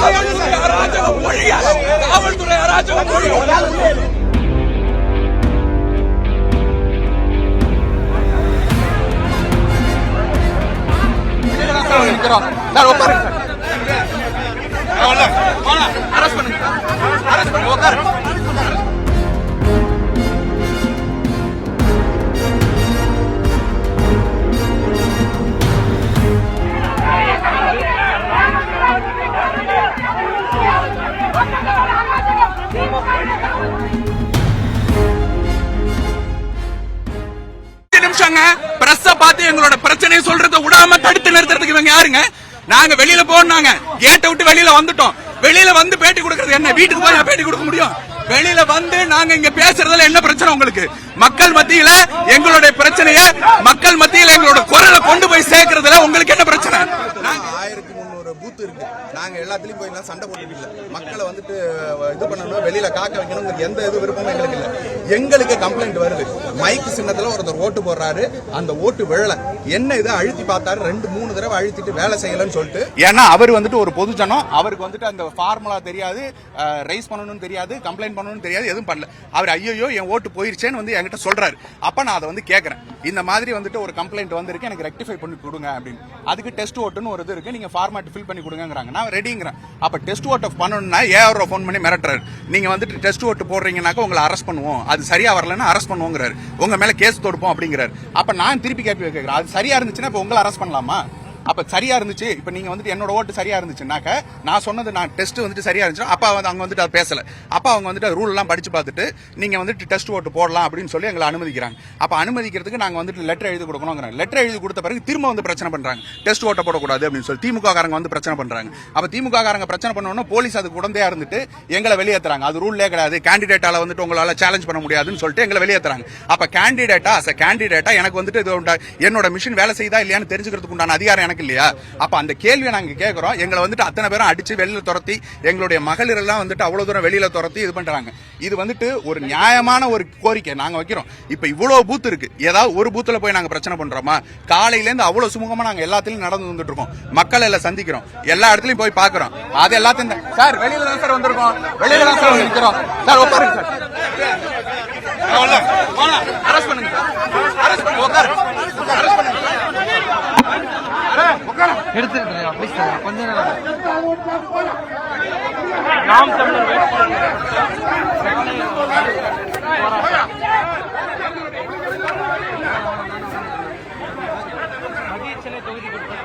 காவல்துறை அராஜகம் ஒழிய காவல்துறை அராஜகம் ஒழிய நிக்கிறோம் சார் உட்காருங்க. பண்ணுங்க அரெஸ்ட் பண்ணுங்க அஞ்சு பிரஸ் பார்த்து எங்களோட பிரச்சனையை சொல்றதை விடாம தடுத்து நிறுத்துறதுக்கு இவங்க யாருங்க? நாங்க வெளியில போனாங்க கேட்டை விட்டு வெளியில வந்துட்டோம். வெளியில வந்து பேட்டி கொடுக்கறது என்ன? வீட்டுக்கு போய் பேட்டி கொடுக்க முடியும்? வெளியில வந்து நாங்க இங்க பேசுறதுல என்ன பிரச்சனை உங்களுக்கு? மக்கள் மத்தியில எங்களுடைய பிரச்சனைய மக்கள் மத்தியில எங்களோட குரலை கொண்டு போய் சேர்க்கறதுல உங்களுக்கு என்ன பிரச்சனை நாங்க ஆயிரத்தி முந்நூறு பூத் இருக்கு நாங்க எல்லாத்துலேயும் போய் சண்டை போட்டுட்டு மக்களை வந்துட்டு இது பண்ணணும் வெளியில காக்க வைக்கணும் எந்த இது விருப்பமும் எங்களுக்கு இல்லை. எங்களுக்கு கம்ப்ளைண்ட் வருது. மைக் சின்னத்தில் ஒருத்தர் ஓட்டு போடுறாரு. அந்த ஓட்டு விழல. என்ன இதை அழுத்தி பார்த்தாரு? ரெண்டு மூணு தடவை அழுத்திட்டு வேலை செய்யலன்னு சொல்லிட்டு. ஏன்னா அவர் வந்துட்டு ஒரு பொதுஜனம். அவருக்கு வந்துட்டு அந்த ஃபார்முலா தெரியாது. ரைஸ் பண்ணணும்னு தெரியாது. கம்ப்ளைண்ட் பண்ணணும்னு தெரியாது. எதுவும் பண்ணல. அவர் ஐயோ என் ஓட்டு போயிருச்சேன்னு வந்து என்கிட்ட சொல்றாரு. அப்ப நான் அதை வந்து கேட்கறேன் இந்த மாதிரி வந்துட்டு ஒரு கம்ப்ளைண்ட் வந்திருக்கு எனக்கு ரெக்டிஃபை பண்ணி கொடுங்க அப்படின்னு. அதுக்கு டெஸ்ட் ஓட்டுன்னு ஒரு இது இருக்கு. நீங்க ஃபார்மேட் ஃபில் பண்ணி கொடுங்கிறாங்க நான் ரெடிங்கிறேன் அப்ப டெஸ்ட் ஓட்டை பண்ணணும்னா ஏஆர் ஃபோன் பண்ணி மிரட்டுறாரு. நீங்க வந்துட்டு டெஸ்ட் ஓட்டு போடுறீங்கனாக்க உங்களை அரெஸ்ட் பண்ணுவோம். அது சரியா வரலன்னா அரெஸ்ட் பண்ணுவோங்கிறாரு. உங்க மேல கேஸ் தொடுப்போம் அப்படிங்கிறாரு. அப்ப நான் திருப்பி கேட்பி கேட்கிறேன். அது சரியா இருந்துச்சுன்னா இப்ப உங்களை அரெஸ்ட் பண்ணலாமா? அப்ப சரியா இருந்துச்சு. இப்ப நீங்க வந்துட்டு என்னோட ஓட்டு சரியா இருந்துச்சுனாக்க நான் சொன்னது நான் டெஸ்ட் வந்துட்டு சரியா இருந்துச்சு அப்பா வந்து அவங்க வந்துட்டு அதை பேசல. அப்பா அவங்க வந்துட்டு ரூல் எல்லாம் படிச்சு பார்த்துட்டு நீங்க வந்துட்டு டெஸ்ட் ஓட்டு போடலாம் அப்படின்னு சொல்லி எங்களை அனுமதிக்கிறாங்க. அப்ப அனுமதிக்கிறதுக்கு நாங்க வந்துட்டு லெட்டர் எழுதி கொடுக்கணுங்கிறாங்க. லெட்டர் எழுதி கொடுத்த பிறகு திரும்ப வந்து பிரச்சனை பண்றாங்க. டெஸ்ட் ஓட்ட போடக்கூடாது அப்படின்னு சொல்லி திமுக காரங்க வந்து பிரச்சனை பண்றாங்க. அப்ப திமுக காரங்க பிரச்சனை பண்ணோம்னா போலீஸ் அதுக்கு உடந்தையா இருந்துட்டு எங்களை வெளியேற்றுறாங்க அது ரூல்லே கிடையாது. கேண்டிடேட்டால வந்துட்டு உங்களால சேலஞ்ச் பண்ண முடியாதுன்னு சொல்லிட்டு எங்களை வெளியேற்றுறாங்க அப்ப கேண்டிடேட்டா அஸ் கேண்டிடேட்டா எனக்கு வந்துட்டு இது என்னோட மிஷின் வேலை செய்தா இல்லையான்னு தெரிஞ்சுக்கிறதுக்கு உண்டான அதிகாரம் எனக்கு இல்லையா அப்ப அந்த கேள்வியை நாங்க கேட்கிறோம் எங்களை வந்துட்டு அத்தனை பேரும் அடிச்சு வெளியில துரத்தி எங்களுடைய மகளிர் எல்லாம் வந்துட்டு அவ்வளவு தூரம் வெளியில துரத்தி இது பண்றாங்க. இது வந்துட்டு ஒரு நியாயமான ஒரு கோரிக்கை நாங்க வைக்கிறோம். இப்ப இவ்வளவு பூத் இருக்கு. ஏதாவது ஒரு பூத்துல போய் நாங்க பிரச்சனை பண்றோமா? காலையில இருந்து அவ்வளவு சுமூகமா நாங்க எல்லாத்திலும் நடந்து வந்துட்டு இருக்கோம். மக்கள் எல்லாம் சந்திக்கிறோம். எல்லா இடத்துலயும் போய் பாக்குறோம். அது எல்லாத்தையும் சார் வெளியில தான் சார் வந்திருக்கோம். வெளியில தான் சார் வந்திருக்கிறோம். சார் உட்காருங்க சார். எடுத்துக்கிட்டு ப்ளீஸ் சார் கொஞ்ச நேரம் நாம் தமிழர் மத்திய சென்னை தொகுதிக்குட்பட்ட